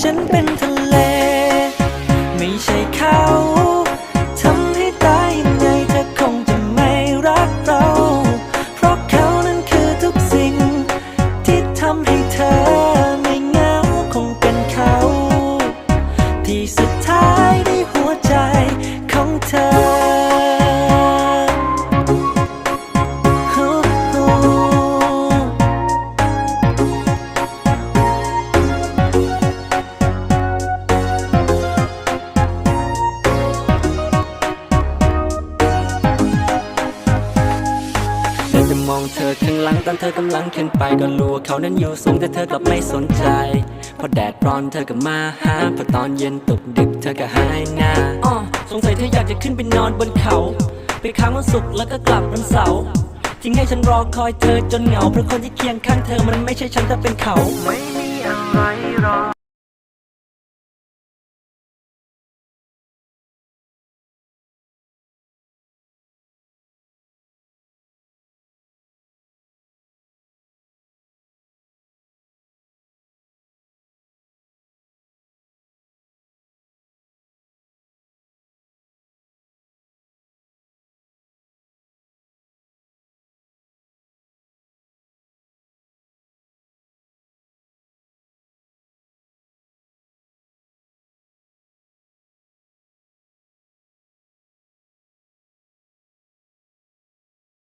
ฉันเป็นทะเล ไม่ใช่เขาทำให้ตายยังไงเธอคงจะไม่รักเรา เพราะเขานั้นคือทุกสิ่ง ที่ทำให้เธอไม่เหงาคงเป็นเขา ที่สุด มองเธอข้างหลังตอนเธอกำลังขึ้นไปก็รู้ว่าเขานั้นอยู่สูงแต่เธอกลับไม่สนใจ พอแดดร้อนเธอก็มาหาพอตอนเย็นตกดึกเธอก็หายหน้าอ้อสงสัยเธออยากจะขึ้นไปนอนบนเขา ไปค้างวันศุกร์แล้วก็กลับวันเสาร์ทิ้งให้ฉันรอคอยเธอจนเหงาเพราะคนที่เคียงข้างเธอมันไม่ใช่ฉันแต่เป็นเขาไม่มีอะไรหรอก